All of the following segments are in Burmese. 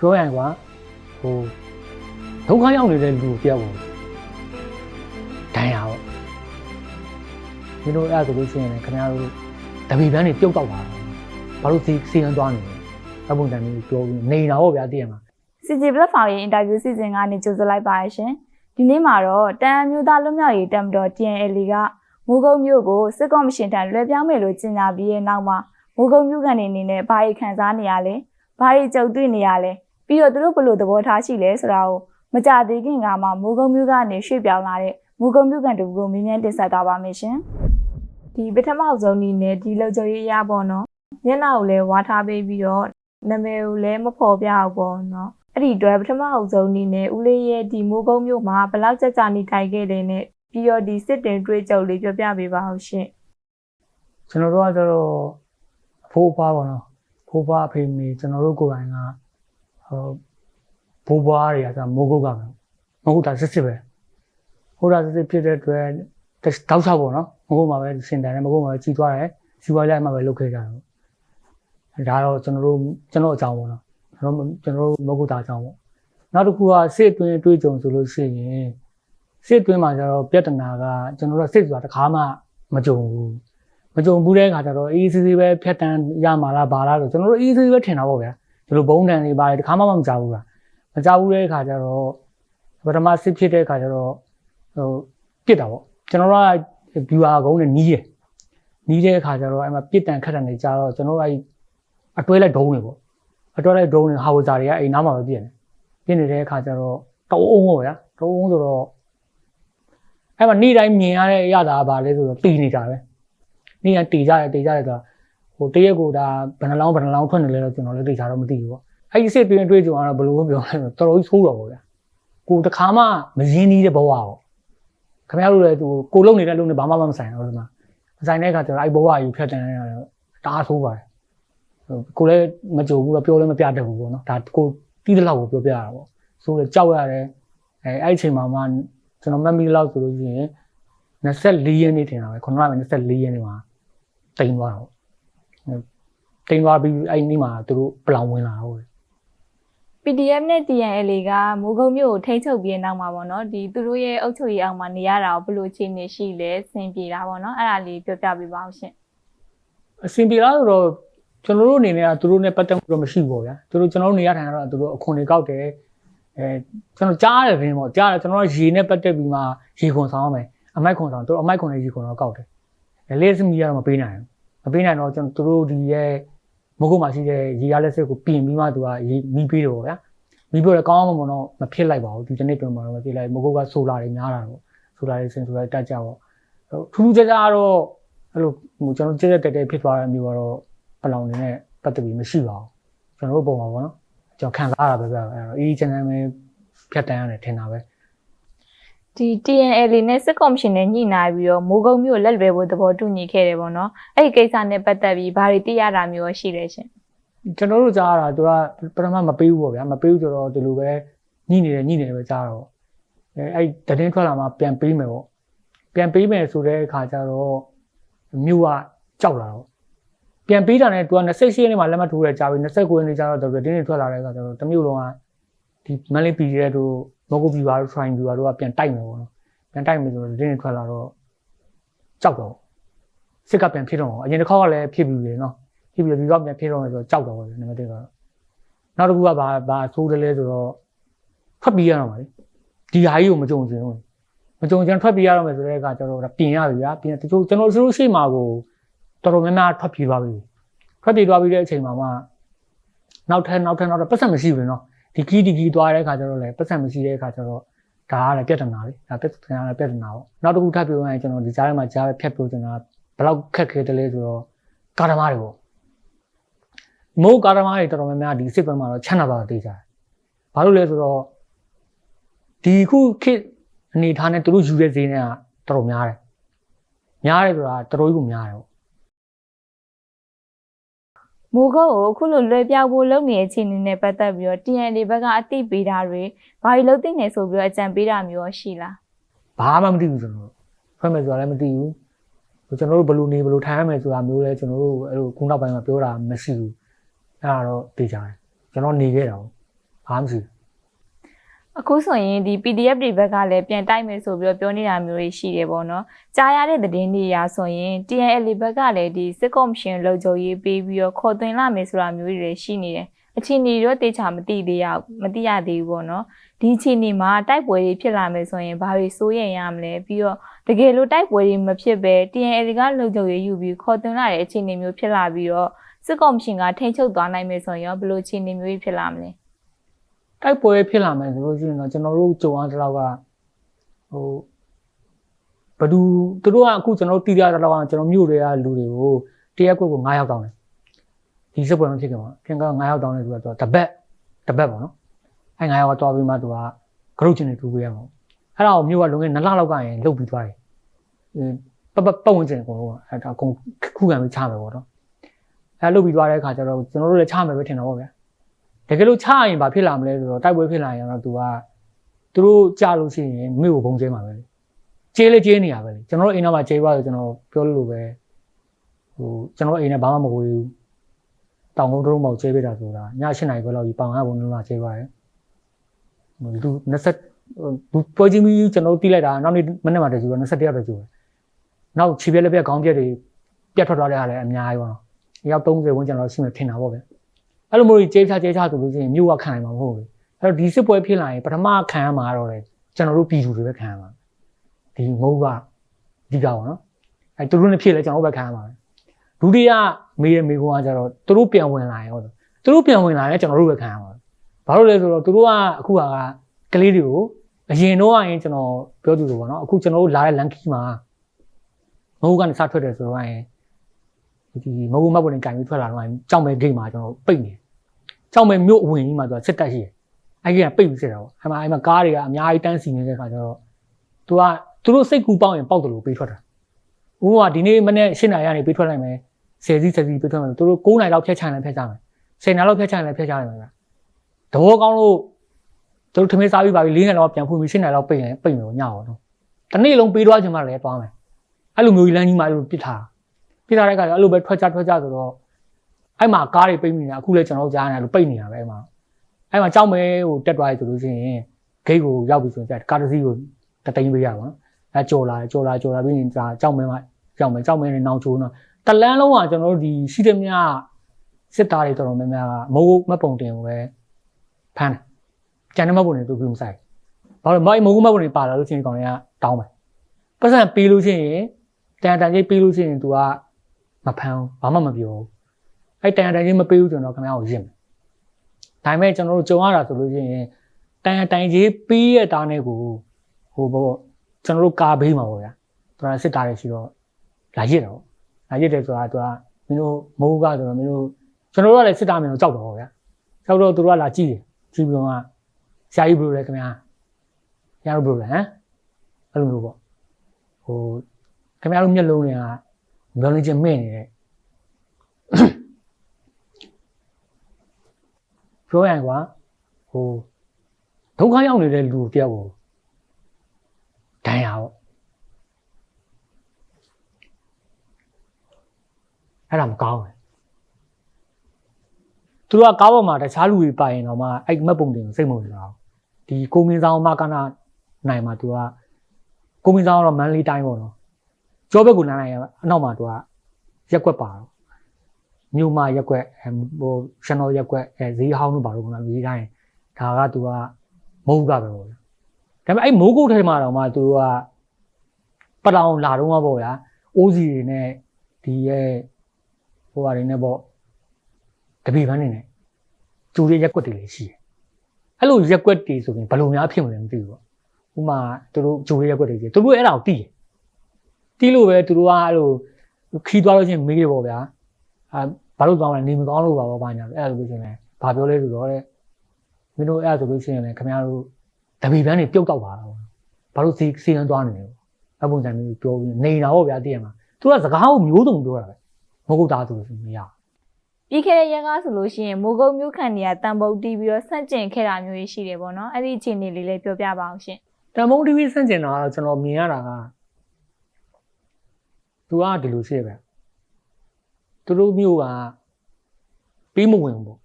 ပြောရရင်ကွာဟိုဒုက္ခရောက်နေတဲ့လူတယောက်ကိုဒဏ်ရာပေါ့ဒီလိုအဲ့ဒါဆိုလို့ရှိရင်လည်းခင်ဗျားတို့တပီပန်းတွေပြုတ်တော့ပါဘာလို့စီစီရန်သွားနေလဲအပုံတန်မျိုးပြောပြီးနေတာပေါ့ဗျာတည်ရမှာ CG platform ရဲ့ interview စီစဉ်ကနေကြိုဆိုလိုက်ပါရရှင်ဒီနေ့မှာတော့တန်အမျိုးသားလွတ်မြောက်ရေးတပ်မတော် TNL ကမိုးကုတ်မြို့ကိုစစ်ကော်မရှင်ထံလွှဲပြောင်းမယ်လို့ကြေညာပြီးတဲ့နောက်မှာမိုးကုတ်မြို့ကန်နေအနေနဲ့ဘာတွေခံစားနေရလဲဘာတွေကြုံတွေ့နေရလဲ ပြီးတော့သူတို့ဘယ်လိုသဘောထားရှိလဲဆိုတာကိုမကြသေးခင်ကမှမိုးကုတ်မြို့ကနေရွှေ့ပြောင်းလာတဲ့မိုးကုတ်မြို့ကန်တူကိုမြင်းမြန်းတင်ဆက်သွားပါမယ်ရှင်ဒီပထမဆုံးအနေနဲ့ဒီလောက်ကျော်ရေးရပါတော့မျက်နှာကိုလည်းဝါထားပေးပြီးတော့နာမည်ကိုလည်းမဖော်ပြအောင်ပေါ့နော်အဲ့ဒီအတွက်ပထမအုပ်ဆုံးအနေနဲ့ဦးလေးရဲ့ဒီမိုးကုံးမြို့မှာဘယ်လောက်ကြကြနေထိုင်ခဲ့တယ်နဲ့ပြီးတော့ဒီစစ်တင်တွေးကြုံလေးပြောပြပေးပါအောင်ရှင်ကျွန်တော်တို့ကကျတော့အဖိုးအဖွားပေါ့နော်ဖိုးဖွားအဖေမေကျွန်တော်တို့ကိုယ်တိုင်ကဟို ဘိုးဘွားတွေကကျမိုးကုတ်ကမယ်မဟုတ်တာစစ်စစ်ပဲဟိုတာစစ်စစ်ဖြစ်တဲ့အတွက်တောက်ချောက်ပေါ့နော်မဟုတ်မှာပဲစင်တန်နဲ့မဟုတ်မှာပဲကြီးသွားတယ်စီပွားလိုက်မှပဲလုပ်ခဲ့ကြတယ်ဒါတော့ကျွန်တော်တို့ကျွန်တော်အကြောင်းပေါ့နော်ကျွန်တော်ကျွန်တော်တို့မဟုတ်တာအကြောင်းပေါ့နောက်တစ်ခုကစစ်အတွင်းတွေးကြုံဆိုလို့ရှိရင်စစ်အတွင်းမှာကျတော့ပြဿနာကကျွန်တော်တို့စစ်ဆိုတာတစ်ခါမှမကြုံဘူးမကြုံဘူးတဲ့ခါကျတော့အေးစီစီပဲဖြတ်တန်းရမှာလားဘာလားဆိုကျွန်တော်တို့အေးစီစီပဲထင်တာပေါ့ဗျာ ဒီလိုဘုံတန်တွေပါတယ်တခါမှမကြောက်ဘူးလားမကြောက်ဘူးတဲ့ခါကျတော့ပထမစစ်ဖြစ်တဲ့ခါကျတော့ဟိုပြစ်တာပေါ့ကျွန်တော်တို့က viewer ကုန်းနဲ့နီးတယ်နီးတဲ့ခါကျတော့အဲ့မှာပြစ်တန်ခတ်တန်တွေကြာတော့ကျွန်တော်တို့အဲ့အတွဲလိုက်ဒုံးတွေပေါ့အတွဲလိုက်ဒုံးတွေဟာဝဇာတွေကအိမ်နားမှာပဲပြစ်နေပြစ်နေတဲ့ခါကျတော့တောင်းအောင်ပေါ့ဗျာတောင်းအောင်ဆိုတော့အဲ့မှာနေ့တိုင်းမြင်ရတဲ့အရာဒါကဘာလဲဆိုတော့တီနေတာပဲနေ့ကတေကြတယ်တေကြတယ်ဆိုတာ ဟိုတရက်ကိုဒါဘယ်နှလောင်းဘယ်နှလောင်းထွက်နေလဲတော့ကျွန်တော်လည်းတေချာတော့မသိဘူးပေါ့အဲ့ဒီစစ်တွင်းတွေးကြုံကတော့ဘယ်လိုပြောလဲဆိုတော့တော်တော်ကြီးဆိုးတော့ပေါ့ဗျာကိုတခါမှမရင်းနှီးတဲ့ဘဝပေါ့ခင်ဗျားတို့လည်းသူကိုလုံနေတဲ့လုံနဲ့ဘာမှမဆိုင်တော့ဒီမှာမဆိုင်တဲ့အခါကျတော့အဲ့ဘဝကြီးဖြတ်တန်းရတော့တအားဆိုးပါတယ်ဟိုကိုလည်းမကြုံဘူးတော့ပြောလည်းမပြတတ်ဘူးပေါ့နော်ဒါကိုတီးတဲ့လောက်ကိုပြောပြရတာပေါ့ဆိုတော့ကြောက်ရတယ်အဲအဲ့ဒီအချိန်မှာမှကျွန်တော်မမီလောက်ဆိုလို့ရှိရင်24ရက်နေ့ထင်တာပဲခုနကပဲ24ရက်နေ့မှာတိမ်သွားတော့ တိမ်သွားပြီးအဲ့ဒီမှာသူတို့ပလောင်ဝင်လာတော့ PDF နဲ့ TNL ကမိုးကုံမြို့ကိုထိန်းချုပ်ပြီးတဲ့နောက်မှာပေါ့နော်ဒီသူတို့ရဲ့အုပ်ချုပ်ရေးအောက်မှာနေရတာကိုဘယ်လိုအခြေအနေရှိလဲစင်ပြေတာပေါ့နော်အဲ့ဒါလေးပြောပြပေးပါအောင်ရှင်အဆင်ပြေလားဆိုတော့ကျွန်တော်တို့အနေနဲ့ကသူတို့နဲ့ပတ်သက်မှုတော့မရှိဘူးပေါ့ဗျာသူတို့ကျွန်တော်တို့နေရထိုင်တော့သူတို့အခွန်တွေကောက်တယ်အဲကျွန်တော်ကြားရတယ်ခင်းပေါ့ကြားတယ်ကျွန်တော်ကရေနဲ့ပတ်သက်ပြီးမှရေခွန်ဆောင်ရမယ်အမိုက်ခွန်ဆောင်သူတို့အမိုက်ခွန်နဲ့ရေခွန်တော့ကောက်တယ်လက်စမီကတော့မပေးနိုင်ဘူး မပေးနိုင်တော့ကျွန်တော်တို့ဒီရဲ့မဟုတ်မှရှိတဲ့ရေရလက်စစ်ကိုပြင်ပြီးမှသူကရေမီးပေးတယ်ပေါ့ဗျာမီးပေးတော့ကောင်းအောင်မတော့မဖြစ်လိုက်ပါဘူးဒီတစ်နေ့တွင်မှာတော့မဖြစ်လိုက်မဟုတ်ကဆိုလာတွေများတာတော့ဆိုလာတွေစင်ဆိုလာတက်ကြပေါ့ထူးထူးခြားခြားတော့အဲ့လိုဟိုကျွန်တော်ကြက်ကြက်တက်တက်ဖြစ်သွားတဲ့အမျိုးကတော့ပလောင်နေနဲ့ပတ်သက်ပြီးမရှိပါဘူးကျွန်တော်တို့ပုံပါပေါ့နော်ကျွန်တော်ခံစားရတာပဲဗျအဲ့တော့အေးချန်နယ်ပဲဖြတ်တန်းရတယ်ထင်တာပဲ ဒီ TNL နဲ့စစ်ကော်မရှင်နဲ့ညှိနှိုင်းပြီးတော့မိုးကုံမြို့လက်လွယ်ဖို့သဘောတူညီခဲ့တယ်ပေါ့နော်အဲ့ဒီကိစ္စနဲ့ပတ်သက်ပြီးဘာတွေသိရတာမျိုးရှိလဲရှင်ကျွန်တော်တို့ကြားရတာသူကပထမမပေးဘူးပေါ့ဗျာမပေးဘူးဆိုတော့ဒီလိုပဲညှိနေတယ်ညှိနေတယ်ပဲကြားတော့အဲအဲ့တတင်းထွက်လာမှပြန်ပေးမယ်ပေါ့ပြန်ပေးမယ်ဆိုတဲ့အခါကျတော့မြို့ကကြောက်လာတော့ပြန်ပေးတာနဲ့သူက28ရက်နေ့မှလက်မှတ်ထိုးရကြာပြီ29ရက်နေ့ကျတော့သူတင်းတွေထွက်လာတဲ့အခါကျတော့တမျိုးလုံးကဒီမန်လေးပီရဲတို့ မဂိုပီပါတို့ trying ပီပါတို့ကပြန်တိုက်မယ်ပေါ့နော်ပြန်တိုက်မယ်ဆိုတော့တင်းတွေထွက်လာတော့ကြောက်တော့စစ်ကပြန်ဖြစ်တော့အရင်တစ်ခေါက်ကလည်းဖြစ်ပြီးပြီနော်ဖြစ်ပြီးတော့ဒီတော့ပြန်ဖြစ်တော့မယ်ဆိုတော့ကြောက်တော့တယ်နံပါတ်1ကတော့နောက်တစ်ခုကဘာဘာဆိုးတယ်လဲဆိုတော့ထွက်ပြေးရတော့မှာလေဒီဟာကြီးကိုမကြုံစင်ဘူးမကြုံစင်ထွက်ပြေးရတော့မယ်ဆိုတဲ့အခါကျတော့ပြင်ရပြီဗျာပြင်တချို့ကျွန်တော်တို့ရှိမှာကိုတော်တော်များများထွက်ပြေးသွားပြီထွက်ပြေးသွားပြီးတဲ့အချိန်မှာမှနောက်ထပ်နောက်ထပ်နောက်ထပ်ပတ်သက်မရှိဘူးလေနော် ဒီကီးဒီကီးသွားတဲ့အခါကျတော့လည်းပတ်သက်မရှိတဲ့အခါကျတော့ဒါကလည်းပြဿနာလေဒါပြဿနာလည်းပြဿနာပေါ့နောက်တစ်ခုထပ်ပြောရရင်ကျွန်တော်ဒီကြားထဲမှာကြားပဲဖြတ်ပြောချင်တာဘယ်လောက်ခက်ခဲတယ်လဲဆိုတော့ကာဓမာတွေပေါ့မိုးကားသမားတွေတော်တော်များများဒီစစ်ပွဲမှာတော့ချမ်းသာပါတေးကြတယ်။ဘာလို့လဲဆိုတော့ဒီခုခေတ်အနေထားနဲ့သူတို့ယူတဲ့ဈေးနဲ့ကတော်တော်များတယ်။များတယ်ဆိုတာတော်တော်ကြီးကိုများတယ်ပေါ့ မိုးကုံကိုအခုလိုလွှဲပြောင်းဖို့လုပ်နေတဲ့အခြေအနေနဲ့ပတ်သက်ပြီးတော့ TNL ဘက်ကအသိပေးတာတွေဘာတွေလုပ်သိနေဆိုပြီးတော့အကြံပေးတာမျိုးရောရှိလား။ဘာမှမသိဘူးကျွန်တော်တို့။ဖွဲ့မယ်ဆိုတာလည်းမသိဘူး။ဟိုကျွန်တော်တို့ဘယ်လိုနေဘယ်လိုထိုင်ရမယ်ဆိုတာမျိုးလည်းကျွန်တော်တို့အဲ့လိုခုနောက်ပိုင်းမှာပြောတာမရှိဘူး။အဲ့ဒါတော့သိကြတယ်။ကျွန်တော်နေခဲ့တာပေါ့ဘာမှမရှိဘူး အခုဆိုရင်ဒီ PDF တွေဘက်ကလည်းပြန်တိုက်မယ်ဆိုပြီးတော့ပြောနေတာမျိုးတွေရှိတယ်ပေါ့နော်ကြားရတဲ့သတင်းတွေအရဆိုရင် TNL ဘက်ကလည်းဒီစစ်ကော်မရှင်လုံခြုံရေးပေးပြီးတော့ခေါ်သွင်းလာမယ်ဆိုတာမျိုးတွေလည်းရှိနေတယ်အခြေအနေတော့တေချာမသိသေးရမသိရသေးဘူးပေါ့နော်ဒီအခြေအနေမှာတိုက်ပွဲတွေဖြစ်လာမယ်ဆိုရင်ဘာတွေစိုးရိမ်ရမလဲပြီးတော့တကယ်လို့တိုက်ပွဲတွေမဖြစ်ပဲ TNL ကလုံခြုံရေးယူပြီးခေါ်သွင်းလာတဲ့အခြေအနေမျိုးဖြစ်လာပြီးတော့စစ်ကော်မရှင်ကထိန်းချုပ်သွားနိုင်မယ်ဆိုရင်ရောဘယ်လိုအခြေအနေမျိုးတွေဖြစ်လာမလဲ တိုက်ပွဲဖြစ်လာမယ်ဆိုလို့ရှိရင်တော့ကျွန်တော်တို့ကြုံရတဲ့လောက်ကဟိုဘဒူသူတို့ကအခုကျွန်တော်တို့တီးရတဲ့လောက်ကကျွန်တော်မြို့တွေကလူတွေကိုတရက်ကွက်ကို9ယောက်တောင်းတယ်ဒီစက်ပွဲမဖြစ်ခင်မှာခင်က9ယောက်တောင်းတယ်ဆိုတော့တပတ်တပတ်ပေါ့နော်အဲ9ယောက်ကတော်ပြီးမှသူကဂရုတ်ချင်းတွေထူပေးရမှာအဲ့ဒါကိုမြို့ကလုံခဲ့2လလောက်ကရင်လုတ်ပြီးသွားတယ်ပပပတ်ဝင်ကျင်အကုန်လုံးကအဲ့ဒါအကုန်ခုခံပြီးချမယ်ပေါ့နော်အဲလုတ်ပြီးသွားတဲ့အခါကျတော့ကျွန်တော်တို့လည်းချမယ်ပဲထင်တာပေါ့ဗျာ တကယ်လို့ချရင်ဘာဖြစ်လာမလဲဆိုတော့တိုက်ပွဲဖြစ်လာရင်တော့သူကသူတို့ကြားလို့ရှိရင်မြို့ကိုဘုံကျဲမှာပဲလေကျဲလေကျဲနေရပဲလေကျွန်တော်တို့အိမ်ထဲမှာကျဲပါဆိုကျွန်တော်ပြောလို့ပဲဟိုကျွန်တော်အိမ်ထဲဘာမှမကိုဘူးတောင်ကုန်းတုံးမောက်ကျဲပေးတာဆိုတာည8နာရီခွဲလောက်ကြီးပေါင်ရဘုံလုံးလာကျဲပါတယ်ဟိုလူ20ဟိုပွဲချင်းပြီးကျွန်တော်တီးလိုက်တာနောက်နေ့မနေ့မှတည်းကျူတော့21ရက်ပဲကျူတယ်နောက်ခြေပြက်လက်ပြက်ခေါင်းပြက်တွေပြတ်ထွက်သွားတဲ့အားလည်းအများကြီးပါတော့ရောက်30ဝန်းကျင်လောက်ရှိမှထင်တာပေါ့ဗျ အဲ့လိုမျိုးကြီးကြေးချကြေးချဆိုလို့ရှိရင်မြို့ကခံနိုင်မှာမဟုတ်ဘူးအဲ့တော့ဒီစစ်ပွဲဖြစ်လာရင်ပထမခံရမှာတော့လေကျွန်တော်တို့ပြည်သူတွေပဲခံရမှာဒီငုံကအဓိကပေါ့နော်အဲ့သူတို့နဲ့ဖြစ်လဲကျွန်တော်တို့ပဲခံရမှာဒုတိယမေးရမေးခွန်းကကျတော့သူတို့ပြန်ဝင်လာရင်ဟုတ်တယ်သူတို့ပြန်ဝင်လာရင်ကျွန်တော်တို့ပဲခံရမှာဘာလို့လဲဆိုတော့သူတို့ကအခုကကလေးတွေကိုအရင်တော့အရင်ကျွန်တော်ပြောသူလိုပေါ့နော်အခုကျွန်တော်တို့လာတဲ့လန်ကီမှာငုံကနေစထွက်တယ်ဆိုတော့ရင်ဒီမဟုတ်ဘူးမဟုတ်ဘူးနဲ့ကင်ပြီးထွက်လာတော့ကြောက်မဲ့ဂိတ်မှာကျွန်တော်ပိတ်နေ ကြောက်မဲ့မြို့အဝင်ကြီးမှာသူကစစ်တက်ရှိတယ်။အဲ့ဒီကပိတ်ပြီးစစ်တာပေါ့။အဲ့မှာအဲ့မှာကားတွေကအများကြီးတန်းစီနေတဲ့ခါကျတော့သူကသူတို့စိတ်ကူပေါက်ရင်ပေါက်တယ်လို့ပေးထွက်တာ။ဦးကဒီနေ့မနေ့၈နာရီကနေပေးထွက်လိုက်မယ်။10စီး10စီးပေးထွက်မယ်။သူတို့9နာရီလောက်ဖျက်ချင်လည်းဖျက်ချမယ်။10နာရီလောက်ဖျက်ချင်လည်းဖျက်ချမယ်ဗျာ။သဘောကောင်းလို့သူတို့ထမင်းစားပြီးပါပြီ၄နာရီလောက်ပြန်ဖွင့်ပြီး၈နာရီလောက်ပိတ်ရင်ပိတ်မယ်ညောတော့။တနေ့လုံးပေးသွားချင်မှလည်းသွားမယ်။အဲ့လိုမျိုးကြီးလမ်းကြီးမှာအဲ့လိုပစ်ထား။ပစ်ထားတဲ့ခါကျအဲ့လိုပဲထွက်ကြထွက်ကြဆိုတော့ အဲ့မှာကားတွေပိတ်မိနေတာအခုလည်းကျွန်တော်တို့ကြားနေတယ်လို့ပိတ်နေတာပဲအဲ့မှာအဲ့မှာကြောက်မဲဟိုတက်သွားရဆိုလို့ရှိရင်ဂိတ်ကိုရောက်ပြီဆိုရင်ကားတစ်စီးကိုတသိန်းပေးရပါတော့အဲကြော်လာကြော်လာကြော်လာပြီးရင်ဒါကြောက်မဲမှာကြောက်မဲကြောက်မဲနဲ့နောင်ချိုးတော့တလန်းလုံးကကျွန်တော်တို့ဒီရှိသမျှစစ်သားတွေတော်တော်များများကမိုးမပုံတင်ကိုပဲဖမ်းတယ်ကျန်တဲ့မပုံတင်သူကမဆိုင်ဘာလို့မိုင်းမိုးမပုံတင်ပါလာလို့ရှိရင်ကောင်တွေကတောင်းမယ်ပတ်စံပေးလို့ရှိရင်တန်တန်ကြီးပေးလို့ရှိရင် तू ကမဖမ်းဘာမှမပြောဘူး အဲ့တန်ရတန်ကြီးမပေးဘူးကျွန်တော်ခင်ဗျားကိုရင့်မယ်။ဒါပေမဲ့ကျွန်တော်တို့ကြုံရတာဆိုလို့ရှိရင်တန်ရတန်ကြီးပေးရတာနဲ့ကိုဟိုဘောကျွန်တော်တို့ကာဘေးမှာပေါ့ဗျာ။သူကစစ်သားတွေရှိတော့လာရစ်တော့လာရစ်တယ်ဆိုတာသူကမင်းတို့မိုးကဆိုတော့မင်းတို့ကျွန်တော်တို့ကလည်းစစ်သားမျိုးကြောက်တော့ဗျာ။ကြောက်တော့သူတို့ကလာကြည့်တယ်ကြည့်ပြီးတော့ဆရာကြီးဘယ်လိုလဲခင်ဗျာ။ဆရာတို့ဘယ်လိုလဲဟမ်အဲ့လိုမျိုးပေါ့ဟိုခင်ဗျားတို့မျက်လုံးတွေကမျောလင်းချင်းမဲ့နေတဲ့ ပြောရရင်ကွာဟိုဒုက္ခရောက်နေတဲ့လူတယောက်ကိုဒဏ်ရာပေါ့အဲ့ဒါမကောင်းဘူးသူတို့ကကားပေါ်မှာတခြားလူတွေပါရင်တော့မှအဲ့မက်ပုံတင်ကိုစိတ်မဝင်တော့ဒီကိုမင်းဆောင်မကနာနိုင်မှာသူကကိုမင်းဆောင်ကတော့မန်လေးတိုင်းပေါ့နော်ကျောဘက်ကိုနားနိုင်ရအနောက်မှာသူကရက်ွက်ပါတော့ မြို့မရက်ကွက်အဲဟိုရှန်တော်ရက်ကွက်အဲဈေးဟောင်းတို့ဘာလို့ကလဲဈေးတိုင်းဒါကသူကမဟုတ်ကပဲပေါ့ဗျာဒါပေမဲ့အဲ့မိုးကုတ်ထဲမှာတော့မှသူတို့ကပတောင်လာတော့မှာပေါ့ဗျာအိုးစီတွေနဲ့ဒီရဲ့ဟိုဟာတွေနဲ့ပေါ့တပီပန်းနေနဲ့ကျူတဲ့ရက်ကွက်တွေလည်းရှိတယ်အဲ့လိုရက်ကွက်တွေဆိုရင်ဘယ်လိုများဖြစ်မလဲမသိဘူးပေါ့ဥမာသူတို့ကျူတဲ့ရက်ကွက်တွေကြီးသူတို့အဲ့ဒါကိုတီးတယ်တီးလို့ပဲသူတို့ကအဲ့လိုခီးသွားလို့ချင်းမေးတယ်ပေါ့ဗျာ အာဘာလို့သွားမလဲနေမကောင်းလို့ပါဘောဘာညာလဲအဲ့လိုလို့ရှိရင်ဘာပြောလဲဆိုတော့တဲ့မင်းတို့အဲ့ဆိုလို့ရှိရင်လည်းခင်ဗျားတို့တပီပန်းတွေပြုတ်တော့ပါတော့ဘာလို့စီစီကန်းသွားနေလဲအပုံစံမျိုးပြောပြီးနေတာပေါ့ဗျာတည်ရမှာသူကစကားကိုမျိုးစုံပြောတာပဲမဟုတ်တာဆိုလို့ရှိရင်မရပြီးခဲ့တဲ့ရက်ကားဆိုလို့ရှိရင်မိုးကုတ်မြို့ခံတွေကတန်ပုတ်တီးပြီးတော့ဆန့်ကျင်ခဲ့တာမျိုးကြီးရှိတယ်ပေါ့နော်အဲ့ဒီအခြေအနေလေးလေးပြောပြပါအောင်ရှင်တမုံ TV စန့်ကျင်တာကတော့ကျွန်တော်မြင်ရတာကသူကဒီလိုရှိရပဲ သူတို့မျိုးကပေးမဝင်ဘူးပေါ့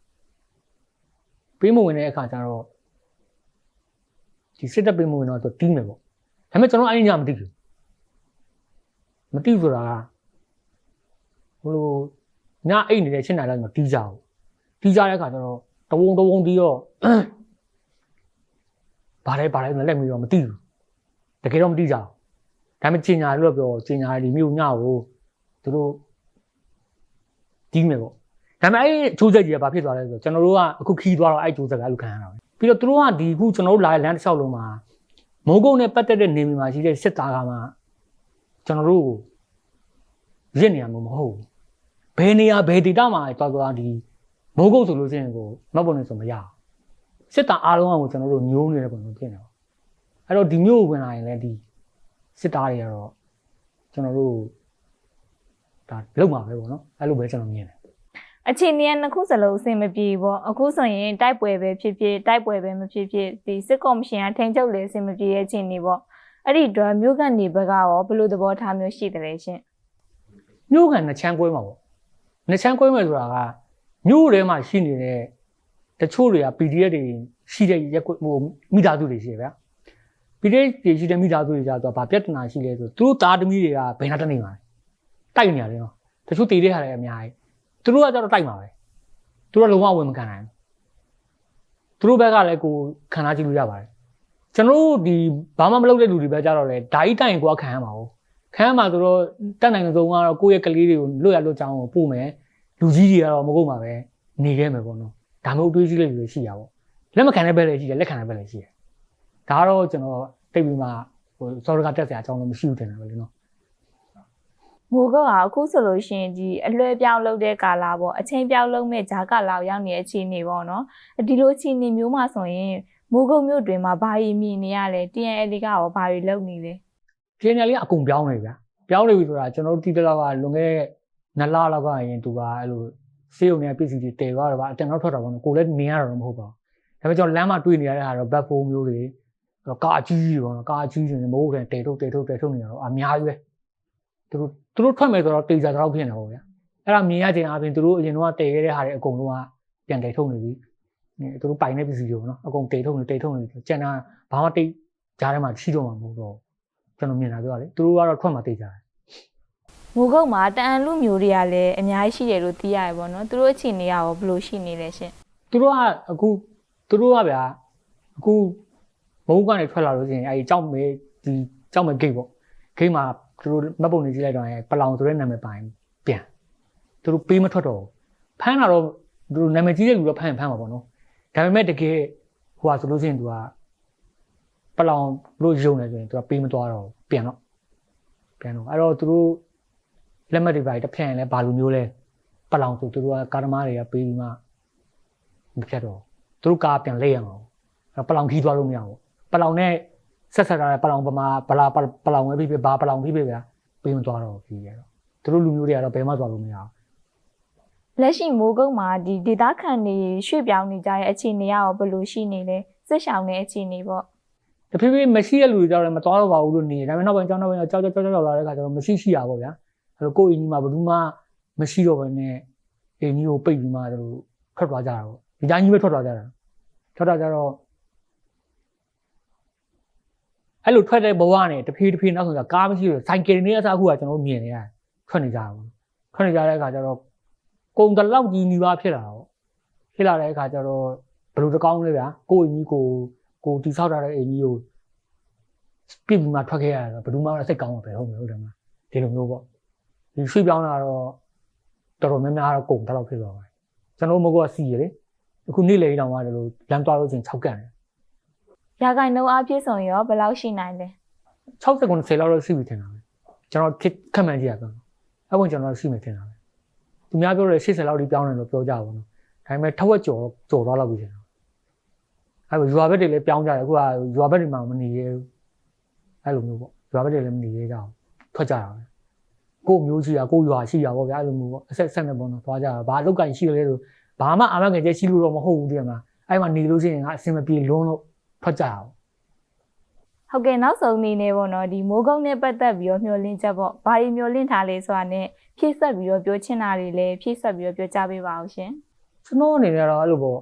ပပေးမဝင်တဲ့အခါကျတော့ဒီစစ်တပ်ပေးမဝင်တော့သူတီးမယ်ပေါ့ဒါပေမဲ့ကျွန်တော်အဲ့ဒီညမသိဘူးမသိဘူးဆိုတာကဟိုလိုညအိတ်နေတဲ့ရှင်းနိုင်လောက်မတီးကြဘူးတီးကြတဲ့အခါကျတော့တဝုံတဝုံတီးတော့ဘာလဲဘာလဲမလက်မီတော့မသိဘူးတကယ်တော့မသိကြဘူးဒါပေမဲ့ကျင်ညာလို့တော့ပြောကျင်ညာဒီမြို့ညကိုသူတို့ တီးမယ်ပေါ့ဒါပေမဲ့အဲ့အကျိုးဆက်ကြီးကဘာဖြစ်သွားလဲဆိုတော့ကျွန်တော်တို့ကအခုခီးသွားတော့အဲ့အကျိုးဆက်ကအဲ့လိုခံရတာပဲပြီးတော့သူတို့ကဒီအခုကျွန်တော်တို့လာတဲ့လမ်းတစ်လျှောက်လုံးမှာမိုးကုတ်နဲ့ပတ်သက်တဲ့နေမြေမှာရှိတဲ့စစ်သားကမှကျွန်တော်တို့ကိုရစ်နေရမှာမဟုတ်ဘူးဘယ်နေရာဘယ်ဒေသမှာသွားသွားဒီမိုးကုတ်ဆိုလို့ရှိရင်ကိုမတ်ပုံနေဆိုမရအောင်စစ်သားအားလုံးကကိုကျွန်တော်တို့ညိုးနေတဲ့ပုံစံဖြစ်နေတော့အဲ့တော့ဒီမျိုးကိုဝင်လာရင်လည်းဒီစစ်သားတွေကတော့ကျွန်တော်တို့ ဒါလုံမှာပဲပေါ့နော်အဲ့လိုပဲကျွန်တော်မြင်တယ်အခြေအနေကနှစ်ခုစလုံးအဆင်မပြေဘူးပေါ့အခုဆိုရင်တိုက်ပွဲပဲဖြစ်ဖြစ်တိုက်ပွဲပဲမဖြစ်ဖြစ်ဒီစစ်ကော်မရှင်ကထိန်းချုပ်လေအဆင်မပြေတဲ့အခြေအနေပေါ့အဲ့ဒီတော့မြို့ကနေဘက်ကရောဘယ်လိုသဘောထားမျိုးရှိတယ်လဲရှင်မြို့ကန်နှစ်ချမ်းကွဲမှာပေါ့နှစ်ချမ်းကွဲမယ်ဆိုတာကမြို့ထဲမှာရှိနေတဲ့တချို့တွေက PDF တွေရှိတဲ့ရက်ကွက်ဟိုမိသားစုတွေရှိတယ်ဗျာ PDF တွေရှိတဲ့မိသားစုတွေကြတော့ဗာပြဿနာရှိလဲဆိုသူတို့သားသမီးတွေကဘယ်နာတနေမှာလဲ တိုက်နေရတယ်နော်တချို့တည်တဲ့ဟာတွေအများကြီးသူတို့ကကြတော့တိုက်မှာပဲသူတို့ကလုံးဝဝင်မခံနိုင်ဘူးသူတို့ဘက်ကလည်းကိုခံစားကြည့်လို့ရပါတယ်ကျွန်တော်တို့ဒီဘာမှမလုပ်တဲ့လူတွေပဲကြတော့လေဓာတ်တိုင်ကိုကခံရမှာဟုတ်ခမ်းမှာဆိုတော့တက်နိုင်တဲ့ဆုံးကတော့ကိုယ့်ရဲ့ကလေးတွေကိုလွတ်ရလွတ်ကြောင်းကိုပို့မယ်လူကြီးတွေကတော့မကုန်ပါပဲနေခဲ့မယ်ပေါ့နော်ဒါမျိုးတွေးကြည့်လိုက်လို့ရှိရပါဘောလက်မခံတဲ့ဘက်လည်းရှိတယ်လက်ခံတဲ့ဘက်လည်းရှိတယ်ဒါကတော့ကျွန်တော်တိတ်ပြီးမှဟိုစောရကတက်စရာအကြောင်းလည်းမရှိဘူးတင်တယ်ပဲလေနော် မိုးကောကအခုဆိုလို့ရှိရင်ဒီအလွှဲပြောင်းလုပ်တဲ့ကာလာပေါ့အချိန်ပြောင်းလုပ်မဲ့ဂျာကာလာကိုရောက်နေတဲ့အခြေအနေပေါ့နော်ဒီလိုအခြေအနေမျိုးမှာဆိုရင်မိုးကုတ်မြို့တွင်မှာဘာရီမြင်နေရလဲ TNL ကရောဘာတွေလုပ်နေလဲပြင်းရလေးအကုန်ပြောင်းနေဗျာပြောင်းနေပြီဆိုတာကျွန်တော်တို့တီးတလောက်ကလွန်ခဲ့တဲ့နှစ်လလောက်ကရင်သူကအဲ့လိုစေးုံနဲ့ပြည်စီတွေတည်သွားတော့ဗျာအတန်တော့ထွက်တာပေါ့နော်ကိုလည်းနေရတာတော့မဟုတ်ပါဘူးဒါပေမဲ့ကျွန်တော်လမ်းမှာတွေ့နေရတဲ့ဟာတော့ဘက်ဖိုးမျိုးတွေကာအကြီးကြီးပေါ့နော်ကာအကြီးကြီးနေမဟုတ်တယ်တဲထုတ်တဲထုတ်တဲထုတ်နေရတော့အများကြီးပဲသူတို့ သူတို့ထွက်မယ်ဆိုတော့တေချာတော့ဖြစ်နေတာပေါ့ဗျာအဲ့ဒါမြင်ရခြင်းအပြင်သူတို့အရင်တော့တည်ခဲ့တဲ့ဟာတွေအကုန်လုံးကပြန်တည်ထုတ်နေပြီအဲသူတို့ပိုင်တဲ့ပစ္စည်းတွေပေါ့နော်အကုန်တည်ထုတ်နေတည်ထုတ်နေကျန်တာဘာမှတိတ်ကြားထဲမှာရှိတော့မှာမဟုတ်တော့ကျွန်တော်မြင်တာပြောတာလေသူတို့ကတော့ထွက်မှာတေချာတယ်မိုးကုတ်မှာတအန်လူမျိုးတွေကလည်းအများကြီးရှိတယ်လို့သိရတယ်ပေါ့နော်သူတို့အခြေအနေကရောဘယ်လိုရှိနေလဲရှင်သူတို့ကအခုသူတို့ကဗျာအခုဘုံကနေထွက်လာလို့ရှိရင်အဲဒီကြောက်မဲဒီကြောက်မဲဂိတ်ပေါ့ဂိတ်မှာ သူတို့မတ်ပုံနေကြည့်လိုက်တော့ရင်ပလောင်ဆိုတဲ့နာမည်ပိုင်ပြန်သူတို့ပေးမထွက်တော့ဘူးဖမ်းတာတော့သူတို့နာမည်ကြီးတဲ့လူတော့ဖမ်းရင်ဖမ်းမှာပေါ့နော်ဒါပေမဲ့တကယ်ဟိုဟာဆိုလို့ရှိရင်သူကပလောင်လို့ယုံနေဆိုရင်သူကပေးမသွားတော့ဘူးပြန်တော့ပြန်တော့အဲ့တော့သူတို့လက်မှတ်တွေပါတစ်ဖြန့်ရင်လည်းဘာလိုမျိုးလဲပလောင်ဆိုသူတို့ကကားသမားတွေကပေးပြီးမှမဖြတ်တော့သူတို့ကားပြန်လဲရအောင်အဲ့ပလောင်ခီးသွားလို့မရဘူးပလောင်နဲ့ ဆက်ဆက်ထားတဲ့ပလောင်ပမာပလာပလောင်ပဲဖြစ်ဖြစ်ဘာပလောင်ဖြစ်ဖြစ်ဗျာပေးမသွားတော့ခီးရတော့သူတို့လူမျိုးတွေကတော့ဘယ်မှသွားလို့မရဘူးလက်ရှိမိုးကုတ်မှာဒီဒေတာခန်တွေရွှေ့ပြောင်းနေကြတဲ့အခြေအနေကရောဘယ်လိုရှိနေလဲစစ်ရှောင်တဲ့အခြေအနေပေါ့တဖြည်းဖြည်းမရှိတဲ့လူတွေကြောင့်လည်းမသွားတော့ပါဘူးလို့နေတယ်ဒါပေမဲ့နောက်ပိုင်းကျောင်းနောက်ပိုင်းကြောက်ကြောက်ကြောက်ကြောက်လာတဲ့ခါကျတော့မရှိရှိတာပေါ့ဗျာအဲ့တော့ကိုယ့်အင်းကြီးမှာဘယ်သူမှမရှိတော့ဘဲနဲ့အင်းကြီးကိုပိတ်ပြီးမှသူတို့ထွက်သွားကြတာပေါ့ဒီတိုင်းကြီးပဲထွက်သွားကြတာထွက်သွားကြတော့ အဲ့လိုထွက်တဲ့ဘဝနဲ့တဖြည်းတဖြည်းနောက်ဆုံးကျကားမရှိတော့စိုက်ကယ်နေအစားအခုကကျွန်တော်တို့မြင်နေရတယ်ထွက်နေကြတာပေါ့ထွက်နေကြတဲ့အခါကျတော့ကုံတလောက်ကြီးနီးပါးဖြစ်လာတာပေါ့ဖြစ်လာတဲ့အခါကျတော့ဘယ်လိုတကောင်းလဲဗျာကိုယ့်အင်းကြီးကိုကိုတိဆောက်ထားတဲ့အင်ကြီးကိုပြစ်ပြီးမှထွက်ခဲ့ရတာတော့ဘယ်သူမှတော့စိတ်ကောင်းမှာပဲဟုတ်မယ်ဟုတ်တယ်မလားဒီလိုမျိုးပေါ့ဒီရွှေ့ပြောင်းလာတော့တော်တော်များများတော့ကုန်တော့ဖြစ်သွားပါတယ်ကျွန်တော်မကောကစီရလေအခုနေ့လေတောင်မှဒီလိုလမ်းသွားလို့ချင်း6ကန်တယ် ရာဂိုင်နှုန်းအပြည့်စုံရောဘယ်လောက်ရှိနိုင်လဲ60ကုန်း10လောက်တော့ရှိပြီထင်တာပဲကျွန်တော်ဖြစ်ခက်မှန်ကြည့်ရတော့အဲ့ဝင်ကျွန်တော်ရှိမှထင်တာပဲသူများပြောတယ်80လောက်ဒီပြောင်းတယ်လို့ပြောကြပါဘောနော်ဒါပေမဲ့ထက်ဝက်ကျော်ကျော်သွားလောက်ပြီထင်တာအဲ့လိုရွာဘက်တွေလည်းပြောင်းကြတယ်အခုကရွာဘက်တွေမှာမနေရဘူးအဲ့လိုမျိုးပေါ့ရွာဘက်တွေလည်းမနေရကြအောင်ထွက်ကြတာပဲကို့မျိုးရှိတာကို့ရွာရှိတာပေါ့ဗျာအဲ့လိုမျိုးပေါ့အဆက်ဆက်နဲ့ပေါ့နော်သွားကြတာဘာလောက်ကင်ရှိလဲဆိုဘာမှအာမခံချက်ရှိလို့တော့မဟုတ်ဘူးတည်းမှာအဲ့မှာနေလို့ရှိရင်ကအစင်မပြေလွန်းလို့ ထွက်ကြတာပေါ့ဟုတ်ကဲ့နောက်ဆုံးအနေနဲ့ပေါ့နော်ဒီမိုးကုတ်နဲ့ပတ်သက်ပြီးတော့မျှော်လင့်ချက်ပေါ့ဘာတွေမျှော်လင့်ထားလဲဆိုတာနဲ့ဖြည့်ဆက်ပြီးတော့ပြောချင်တာတွေလည်းဖြည့်ဆက်ပြီးတော့ပြောကြပေးပါအောင်ရှင်ကျွန်တော်အနေနဲ့တော့အဲ့လိုပေါ့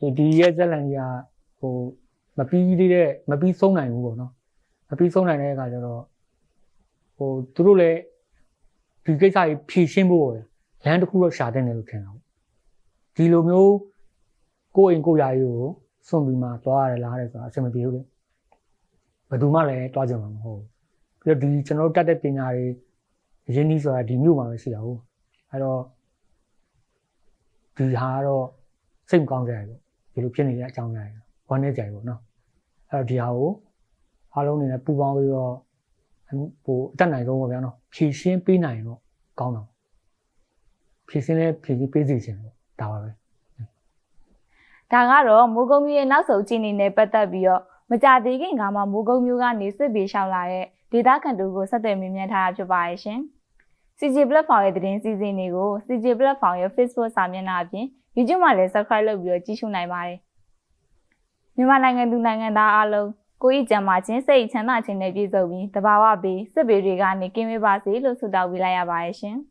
ဒီဒီရဲ့ဇက်လန်ကြီးကဟိုမပြီးသေးတဲ့မပြီးဆုံးနိုင်ဘူးပေါ့နော်မပြီးဆုံးနိုင်တဲ့အခါကျတော့ဟိုသူတို့လည်းဒီကိစ္စကြီးဖြေရှင်းဖို့ပေါ့လမ်းတစ်ခုတော့ရှာတဲ့နေလို့ထင်တာပေါ့ဒီလိုမျိုးကိုယ့်အိမ်ကိုယ့်ယာယီကို စွန့်ပြီးမှသွားရတယ်လားတဲ့ဆိုတာအဆင်မပြေဘူးလေဘယ်သူမှလည်းသွားကြမှာမဟုတ်ဘူးပြီးတော့ဒီကျွန်တော်တို့တတ်တဲ့ပညာတွေအရင်းနှီးဆိုတာဒီမြို့မှာပဲရှိတာဟုတ်အဲ့တော့ဒီဟာကတော့စိတ်မကောင်းကြရဘူးဒီလိုဖြစ်နေတဲ့အကြောင်းအရာတွေဝမ်းနေကြရပေါ့နော်အဲ့တော့ဒီဟာကိုအားလုံးအနေနဲ့ပူပေါင်းပြီးတော့ဟိုအတက်နိုင်ဆုံးပေါ့ဗျာနော်ဖြည့်ရှင်းပေးနိုင်ရင်တော့ကောင်းတော့ဖြည့်ရှင်းလဲဖြည့်ရှင်းပေးစီခြင်းပေါ့ဒါပါပဲ ဒါကတော့မိုးကုံမျိုးရဲ့နောက်ဆုံးအခြေအနေနဲ့ပတ်သက်ပြီးတော့မကြသေးခင်ကမှမိုးကုံမျိုးကနေစစ်ပေးရှောင်လာတဲ့ဒေတာကန်တူကိုဆက်သွယ်မြင်မြန်ထားတာဖြစ်ပါရဲ့ရှင်။ CJ Platform ရဲ့သတင်းစီစဉ်တွေကို CJ Platform ရဲ့ Facebook စာမျက်နှာအပြင် YouTube မှာလည်း Subscribe လုပ်ပြီးတော့ကြည့်ရှုနိုင်ပါတယ်။မြန်မာနိုင်ငံသူနိုင်ငံသားအားလုံးကိုယ့်ဤကြမ်းမာခြင်းစိတ်ချမ်းသာခြင်းနဲ့ပြည့်စုံပြီးတဘာဝဘေးစစ်ဘေးတွေကနေကင်းဝေးပါစေလို့ဆုတောင်းပေးလိုက်ရပါတယ်ရှင်။